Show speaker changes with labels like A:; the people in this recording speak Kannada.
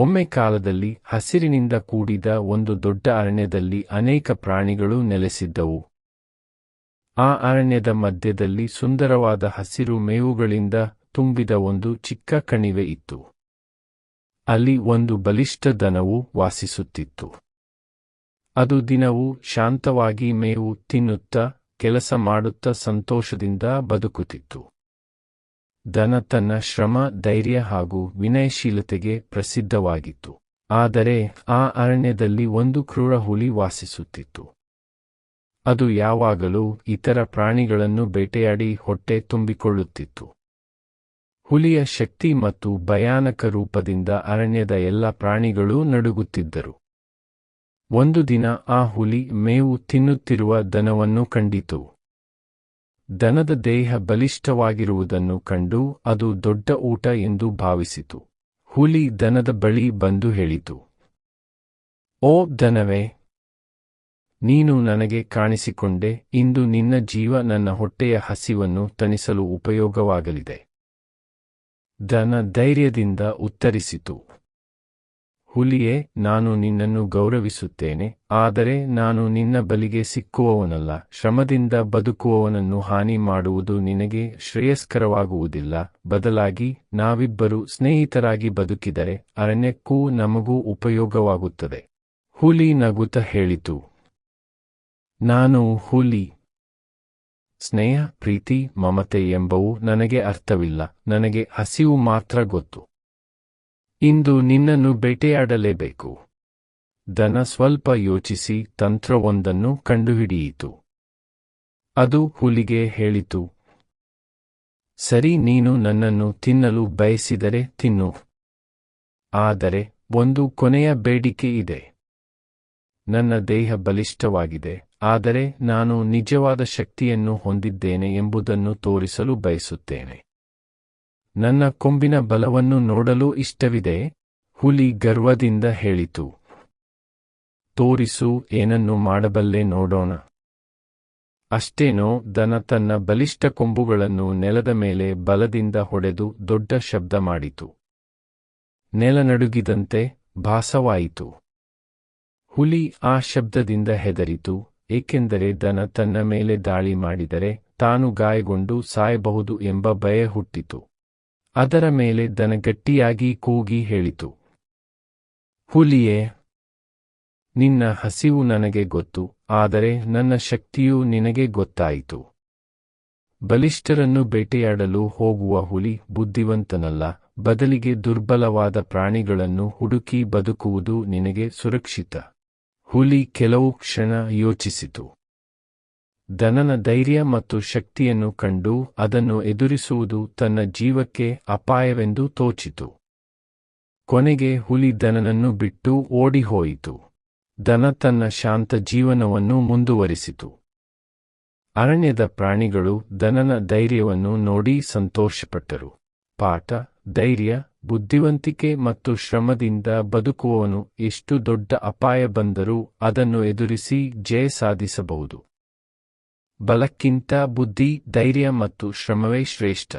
A: ಒಮ್ಮೆ ಕಾಲದಲ್ಲಿ ಹಸಿರಿನಿಂದ ಕೂಡಿದ ಒಂದು ದೊಡ್ಡ ಅರಣ್ಯದಲ್ಲಿ ಅನೇಕ ಪ್ರಾಣಿಗಳು ನೆಲೆಸಿದ್ದವು. ಆ ಅರಣ್ಯದ ಮಧ್ಯದಲ್ಲಿ ಸುಂದರವಾದ ಹಸಿರು ಮೇವುಗಳಿಂದ ತುಂಬಿದ ಒಂದು ಚಿಕ್ಕ ಕಣಿವೆ ಇತ್ತು. ಅಲ್ಲಿ ಒಂದು ಬಲಿಷ್ಠ ದನವು ವಾಸಿಸುತ್ತಿತ್ತು. ಅದು ದಿನವೂ ಶಾಂತವಾಗಿ ಮೇವು ತಿನ್ನುತ್ತಾ, ಕೆಲಸ ಮಾಡುತ್ತಾ ಸಂತೋಷದಿಂದ ಬದುಕುತ್ತಿತ್ತು. ದನ ತನ್ನ ಶ್ರಮ, ಧೈರ್ಯ ಹಾಗೂ ವಿನಯಶೀಲತೆಗೆ ಪ್ರಸಿದ್ಧವಾಗಿತ್ತು. ಆದರೆ ಆ ಅರಣ್ಯದಲ್ಲಿ ಒಂದು ಕ್ರೂರ ಹುಲಿ ವಾಸಿಸುತ್ತಿತ್ತು. ಅದು ಯಾವಾಗಲೂ ಇತರ ಪ್ರಾಣಿಗಳನ್ನು ಬೇಟೆಯಾಡಿ ಹೊಟ್ಟೆ ತುಂಬಿಕೊಳ್ಳುತ್ತಿತ್ತು. ಹುಲಿಯ ಶಕ್ತಿ ಮತ್ತು ಭಯಾನಕ ರೂಪದಿಂದ ಅರಣ್ಯದ ಎಲ್ಲ ಪ್ರಾಣಿಗಳೂ ನಡುಗುತ್ತಿದ್ದರು. ಒಂದು ದಿನ ಆ ಹುಲಿ ಮೇವು ತಿನ್ನುತ್ತಿರುವ ದನವನ್ನು ಕಂಡಿತು. ದನದ ದೇಹ ಬಲಿಷ್ಠವಾಗಿರುವುದನ್ನು ಕಂಡು ಅದು ದೊಡ್ಡ ಊಟ ಎಂದು ಭಾವಿಸಿತು. ಹುಲಿ ದನದ ಬಳಿ ಬಂದು ಹೇಳಿತು. ಓ ದನವೇ! ನೀನು ನನಗೆ ಕಾಣಿಸಿಕೊಂಡೆ, ಇಂದು ನಿನ್ನ ಜೀವ ನನ್ನ ಹೊಟ್ಟೆಯ ಹಸಿವನ್ನು ತಣಿಸಲು ಉಪಯೋಗವಾಗಲಿದೆ. ದನ ಧೈರ್ಯದಿಂದ ಉತ್ತರಿಸಿತು. ಹುಲಿಯೇ, ನಾನು ನಿನ್ನನ್ನು ಗೌರವಿಸುತ್ತೇನೆ, ಆದರೆ ನಾನು ನಿನ್ನ ಬಲಿಗೆ ಸಿಕ್ಕುವವನಲ್ಲ, ಶ್ರಮದಿಂದ ಬದುಕುವವನನ್ನು ಹಾನಿ ಮಾಡುವುದು ನಿನಗೆ ಶ್ರೇಯಸ್ಕರವಾಗುವುದಿಲ್ಲ, ಬದಲಾಗಿ ನಾವಿಬ್ಬರು ಸ್ನೇಹಿತರಾಗಿ ಬದುಕಿದರೆ ಅರಣ್ಯಕ್ಕೂ ನಮಗೂ ಉಪಯೋಗವಾಗುತ್ತದೆ. ಹುಲಿ ನಗುತ ಹೇಳಿತು. ನಾನು ಹುಲಿ. ಸ್ನೇಹ, ಪ್ರೀತಿ, ಮಮತೆ ಎಂಬವು ನನಗೆ ಅರ್ಥವಿಲ್ಲ, ನನಗೆ ಹಸಿವು ಮಾತ್ರ ಗೊತ್ತು. ಇಂದು ನಿನ್ನನ್ನು ಬೇಟೆಯಾಡಲೇಬೇಕು. ದನ ಸ್ವಲ್ಪ ಯೋಚಿಸಿ, ತಂತ್ರವೊಂದನ್ನು ಕಂಡುಹಿಡಿಯಿತು. ಅದು ಹುಲಿಗೆ ಹೇಳಿತು. ಸರಿ, ನೀನು ನನ್ನನ್ನು ತಿನ್ನಲು ಬಯಸಿದರೆ ತಿನ್ನು. ಆದರೆ, ಒಂದು ಕೊನೆಯ ಬೇಡಿಕೆ ಇದೆ. ನನ್ನ ದೇಹ ಬಲಿಷ್ಠವಾಗಿದೆ, ಆದರೆ ನಾನು ನಿಜವಾದ ಶಕ್ತಿಯನ್ನು ಹೊಂದಿದ್ದೇನೆ ಎಂಬುದನ್ನು ತೋರಿಸಲು ಬಯಸುತ್ತೇನೆ. ನನ್ನ ಕೊಂಬಿನ ಬಲವನ್ನು ನೋಡಲು ಇಷ್ಟವಿದೆ? ಹುಲಿ ಗರ್ವದಿಂದ ಹೇಳಿತು. ತೋರಿಸು, ಏನನ್ನು ಮಾಡಬಲ್ಲೆ ನೋಡೋಣ. ಅಷ್ಟೇನೋ, ದನ ತನ್ನ ಬಲಿಷ್ಠ ಕೊಂಬುಗಳನ್ನು ನೆಲದ ಮೇಲೆ ಬಲದಿಂದ ಹೊಡೆದು ದೊಡ್ಡ ಶಬ್ದ ಮಾಡಿತು. ನೆಲನಡುಗಿದಂತೆ ಭಾಸವಾಯಿತು. ಹುಲಿ ಆ ಶಬ್ದದಿಂದ ಹೆದರಿತು, ಏಕೆಂದರೆ ದನ ತನ್ನ ಮೇಲೆ ದಾಳಿ ಮಾಡಿದರೆ ತಾನು ಗಾಯಗೊಂಡು ಸಾಯಬಹುದು ಎಂಬ ಭಯ ಹುಟ್ಟಿತು. ಅದರ ಮೇಲೆ ದನ ಗಟ್ಟಿಯಾಗಿ ಕೂಗಿ ಹೇಳಿತು. ಹುಲಿಯೇ, ನಿನ್ನ ಹಸಿವು ನನಗೆ ಗೊತ್ತು, ಆದರೆ ನನ್ನ ಶಕ್ತಿಯು ನಿನಗೆ ಗೊತ್ತಾಯಿತು. ಬಲಿಷ್ಠರನ್ನು ಬೇಟೆಯಾಡಲು ಹೋಗುವ ಹುಲಿ ಬುದ್ಧಿವಂತನಲ್ಲ, ಬದಲಿಗೆ ದುರ್ಬಲವಾದ ಪ್ರಾಣಿಗಳನ್ನು ಹುಡುಕಿ ಬದುಕುವುದು ನಿನಗೆ ಸುರಕ್ಷಿತ. ಹುಲಿ ಕೆಲವು ಕ್ಷಣ ಯೋಚಿಸಿತು. ದನನ ಧೈರ್ಯ ಮತ್ತು ಶಕ್ತಿಯನ್ನು ಕಂಡು ಅದನ್ನು ಎದುರಿಸುವುದು ತನ್ನ ಜೀವಕ್ಕೆ ಅಪಾಯವೆಂದು ತೋಚಿತು. ಕೊನೆಗೆ ಹುಲಿ ದನನನ್ನು ಬಿಟ್ಟು ಓಡಿಹೋಯಿತು. ದನ ತನ್ನ ಶಾಂತ ಜೀವನವನ್ನು ಮುಂದುವರಿಸಿತು. ಅರಣ್ಯದ ಪ್ರಾಣಿಗಳು ದನನ ಧೈರ್ಯವನ್ನು ನೋಡಿ ಸಂತೋಷಪಟ್ಟರು. ಪಾಠ, ಧೈರ್ಯ, ಬುದ್ಧಿವಂತಿಕೆ ಮತ್ತು ಶ್ರಮದಿಂದ ಬದುಕುವವನು ಎಷ್ಟು ದೊಡ್ಡ ಅಪಾಯ ಬಂದರೂ ಅದನ್ನು ಎದುರಿಸಿ ಜಯ ಸಾಧಿಸಬಹುದು. ಬಲಕ್ಕಿಂತ ಬುದ್ಧಿ ಧೈರ್ಯ ಮತ್ತು ಶ್ರಮವೇ ಶ್ರೇಷ್ಠ.